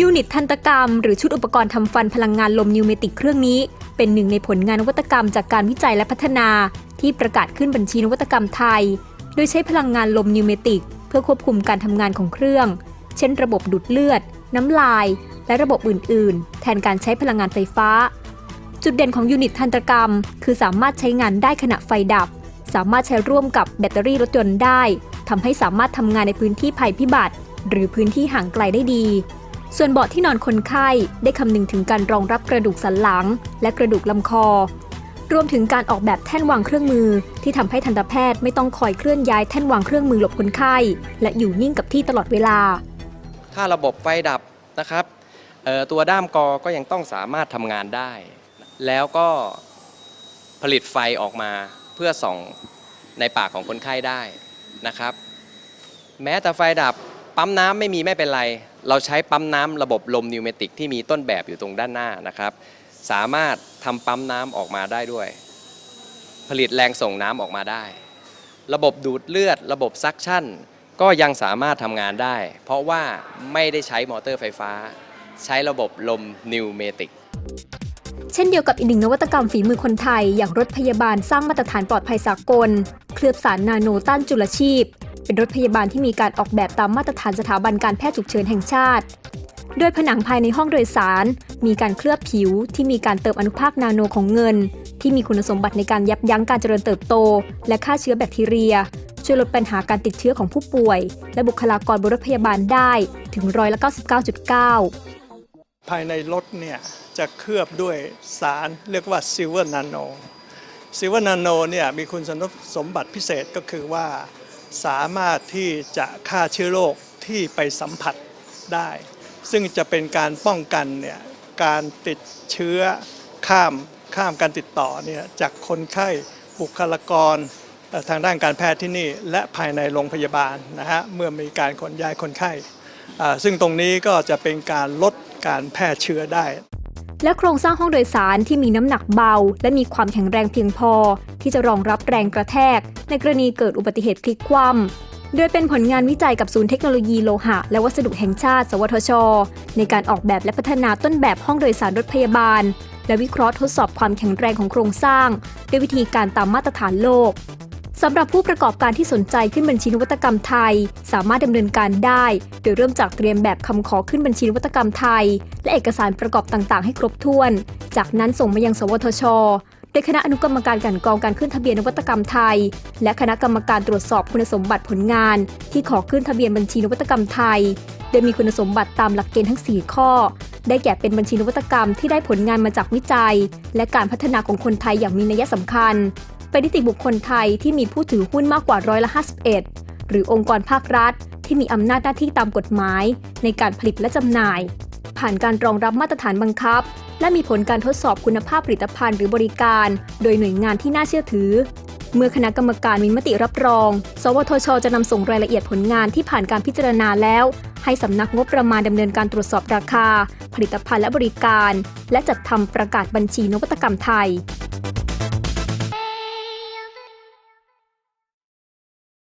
ยูนิตทันตกรรม หรือชุดอุปกรณ์ทำฟันพลังงานลมนิวเมติกเครื่องนี้ เป็นหนึ่งในผลงานนวัตกรรมจากการวิจัยและพัฒนา ที่ประกาศขึ้นบัญชีนวัตกรรมไทย โดยใช้พลังงานลมนิวเมติก เพื่อควบคุมการทำงานของเครื่อง เช่น ระบบดูดเลือด น้ำลาย และระบบอื่น ๆ แทนการใช้พลังงานไฟฟ้า จุดเด่นของยูนิตทันตกรรม คือสามารถใช้งานได้ขณะไฟดับ สามารถใช้ร่วมกับแบตเตอรี่รถยนต์ได้ทำให้สามารถทำงานในพื้นที่ภัยพิบัติ หรือพื้นที่ห่างไกลได้ดี ส่วนเบาะที่นอนคนไข้ได้คำนึงถึงการรองรับกระดูกสันหลัง และกระดูกลำคอ รวมถึงการออกแบบแท่นวางเครื่องมือ ที่ทำให้ทันตแพทย์ไม่ต้องคอยเคลื่อนย้ายแท่นวางเครื่องมือหลบคนไข้ และอยู่นิ่งกับที่ตลอดเวลา ถ้าระบบไฟดับนะครับตัวด้ามกอก็ยังต้องสามารถทำงานได้ แล้วก็ผลิตไฟออกมาเพื่อส่องในปากของคนไข้ได้นะครับ แม้แต่ไฟดับปั๊มน้ำไม่มีไม่เป็นไร เราใช้ปั๊มน้ำระบบลมนิวเมติกที่มีต้นแบบอยู่ตรงด้านหน้านะครับ สามารถทำปั๊มน้ำออกมาได้ด้วย ผลิตแรงส่งน้ำออกมาได้ ระบบดูดเลือด ระบบซักชั่น ก็ยังสามารถทำงานได้ เพราะว่าไม่ได้ใช้มอเตอร์ไฟฟ้า ใช้ระบบลมนิวเมติกเช่นเดียวกับอีกหนึ่งนวัตกรรมฝีมือคนไทย อย่างรถพยาบาลสร้างมาตรฐานปลอดภัยสากล เคลือบสารนาโนต้านจุลชีพ เป็นรถพยาบาลที่มีการออกแบบตามมาตรฐานสถาบันการแพทย์ฉุกเฉินแห่งชาติ โดยผนังภายในห้องโดยสาร มีการเคลือบผิวที่มีการเติมอนุภาคนาโนของเงิน ที่มีคุณสมบัติในการยับยั้งการเจริญเติบโต และฆ่าเชื้อแบคทีเรีย ช่วยลดปัญหาการติดเชื้อของผู้ป่วย และบุคลากรบนรถพยาบาลได้ถึงร้อยละ99.9 ภายในรถเนี่ยจะเคลือบด้วยสารเรียกว่าซิลเวอร์นาโนซิลเวอร์นาโนเนี่ยมีคุณสมบัติพิเศษก็คือว่า สามารถที่จะฆ่าเชื้อโรคที่ไปสัมผัสได้ ซึ่งจะเป็นการป้องกันเนี่ยการติดเชื้อข้ามข้ามการติดต่อเนี่ยจากคนไข้บุคลากรทางด้านการแพทย์ที่นี่ และภายในโรงพยาบาลนะฮะเมื่อมีการขนย้ายคนไข้ ซึ่งตรงนี้ก็จะเป็นการลดการแพร่เชื้อได้ และโครงสร้างห้องโดยสารที่มีน้ำหนักเบา และมีความแข็งแรงเพียงพอ ที่จะรองรับแรงกระแทก ในกรณีเกิดอุบัติเหตุพลิกคว่ำโดยเป็นผลงานวิจัยกับศูนย์เทคโนโลยีโลหะ และวัสดุแห่งชาติ สวทช ในการออกแบบและพัฒนาต้นแบบห้องโดยสารรถพยาบาล และวิเคราะห์ทดสอบความแข็งแรงของโครงสร้าง ด้วยวิธีการตามมาตรฐานโลก สำหรับผู้ประกอบการที่สนใจขึ้นบัญชีนวัตกรรมไทย สามารถดำเนินการได้ โดยเริ่มจากเตรียมแบบคำขอขึ้นบัญชีนวัตกรรมไทย และเอกสารประกอบต่างๆ ให้ครบถ้วน จากนั้นส่งมายัง สวทช โดยคณะอนุกรรมการกันกรองการขึ้นทะเบียนนวัตกรรมไทย และคณะกรรมการตรวจสอบคุณสมบัติผลงาน ที่ขอขึ้นทะเบียนบัญชีนวัตกรรมไทย โดยมีคุณสมบัติตามหลักเกณฑ์ทั้ง 4 ข้อ ได้แก่เป็นบัญชีนวัตกรรมที่ได้ผลงานมาจากวิจัย และการพัฒนาของคนไทยอย่างมีนัยสำคัญ เป็นนิติบุคคลไทยที่มีผู้ถือหุ้นมากกว่าร้อยละ51 หรือองค์กรภาครัฐ ที่มีอำนาจหน้าที่ตามกฎหมาย ในการผลิตและจำหน่าย ผ่านการรองรับมาตรฐานบังคับ และมีผลการทดสอบคุณภาพผลิตภัณฑ์หรือบริการ โดยหน่วยงานที่น่าเชื่อถือ เมื่อคณะกรรมการมีมติรับรอง สวทช จะนำส่งรายละเอียดผลงานที่ผ่านการพิจารณาแล้ว ให้สำนักงบประมาณดำเนินการตรวจสอบราคา ผลิตภัณฑ์และบริการ และจัดทำประกาศบัญชีนวัตกรรมไทย